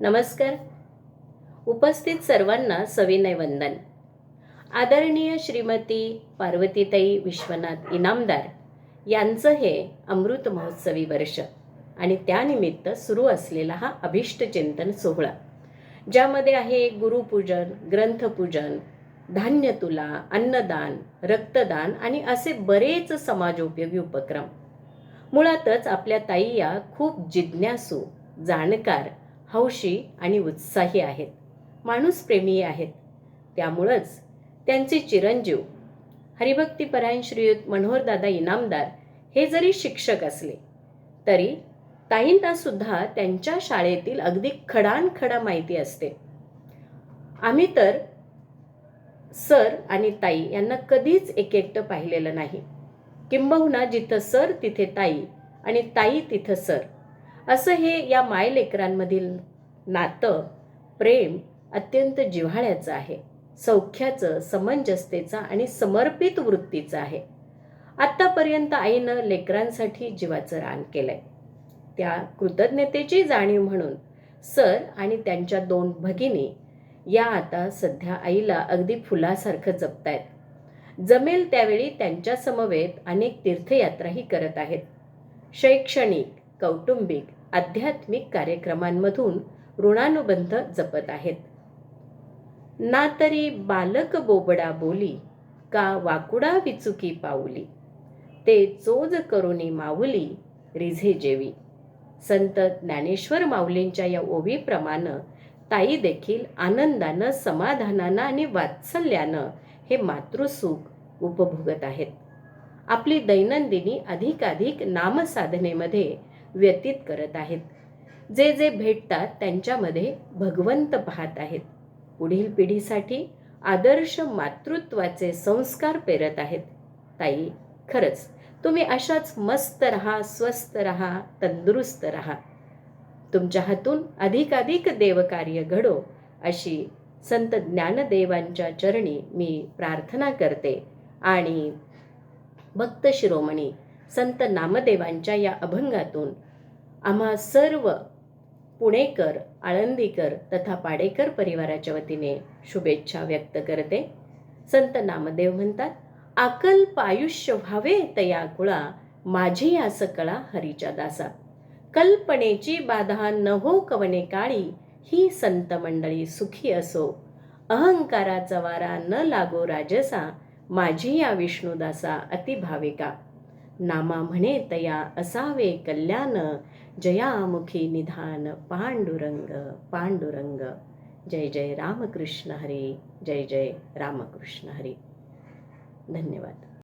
नमस्कार. उपस्थित सर्वांना सविनय वंदन. आदरणीय श्रीमती पार्वतीताई विश्वनाथ इनामदार यांचं हे अमृत महोत्सवी वर्ष आणि त्यानिमित्त सुरू असलेला हा अभिष्ट चिंतन सोहळा ज्यामध्ये आहे गुरुपूजन ग्रंथपूजन धान्य तुला अन्नदान रक्तदान आणि असे बरेच समाजोपयोगी उपक्रम. मुळातच आपल्या ताई या खूप जिज्ञासू जाणकार हौशी आणि उत्साही आहेत. माणूसप्रेमी आहेत. त्यामुळंच त्यांचे चिरंजीव हरिभक्तीपरायण श्रीयुत मनोहरदादा इनामदार हे जरी शिक्षक असले तरी ताईंनासुद्धा त्यांच्या शाळेतील अगदी खडानखडा माहिती असते. आम्ही तर सर आणि ताई यांना कधीच एक एकटं पाहिलेलं नाही. किंबहुना जिथं सर तिथे ताई आणि ताई तिथं सर. असं हे या मायलेकरांमधील नातं प्रेम अत्यंत जिव्हाळ्याचं आहे. सौख्याचं समंजसतेचं आणि समर्पित वृत्तीचं आहे. आत्तापर्यंत आईनं लेकरांसाठी जीवाचं रान केलंय. त्या कृतज्ञतेची जाणीव म्हणून सर आणि त्यांच्या दोन भगिनी या आता सध्या आईला अगदी फुलासारखं जपतायत. जमेल त्यावेळी त्यांच्या समवेत अनेक तीर्थयात्राही करत आहेत. शैक्षणिक कौटुंबिक आध्यात्मिक कार्यक्रमांमधून ऋणानुबंध जपत आहेत. ना तरी बालक बोबडा बोली का वाकुडा विचुकी पाऊली? ते चोज करुणी माऊली रिझे जेवी. संत ज्ञानेश्वर माऊलींच्या या ओवीप्रमाणे ताई देखील आनंदानं समाधानानं आणि वात्सल्यानं हे मातृसुख उपभोगत आहेत. आपली दैनंदिनी अधिकाधिक नामसाधनेमध्ये व्यतीत करत आहेत. जे जे भेटतात त्यांच्यामध्ये भगवंत पाहत आहेत. पुढील पिढीसाठी आदर्श मातृत्वाचे संस्कार पेरत आहेत. ताई खरंच तुम्ही अशाच मस्त रहा स्वस्थ रहा तंदुरुस्त रहा. तुमच्या हातून अधिकाधिक देवकार्य घडो अशी संत ज्ञानदेवांच्या चरणी मी प्रार्थना करते. आणि भक्त शिरोमणी संत नामदेवांच्या या अभंगातून आम्हा सर्व पुणेकर आळंदीकर तथा पाडेकर परिवाराच्या वतीने शुभेच्छा व्यक्त करते. संत नामदेव म्हणतात आकल्प आयुष्य व्हावे तया कुळा माझी या सकळा हरीच्या दासा. कल्पनेची बाधा न हो कवने काळी ही संत मंडळी सुखी असो. अहंकाराचा वारा न लागो राजसा माझी या विष्णुदासा अतिभाविका. नामा म्हणे तया असावे कल्याण जयामुखी निधान पांडुरंग पांडुरंग. जय जय रामकृष्ण हरी जय जय रामकृष्ण हरी. धन्यवाद.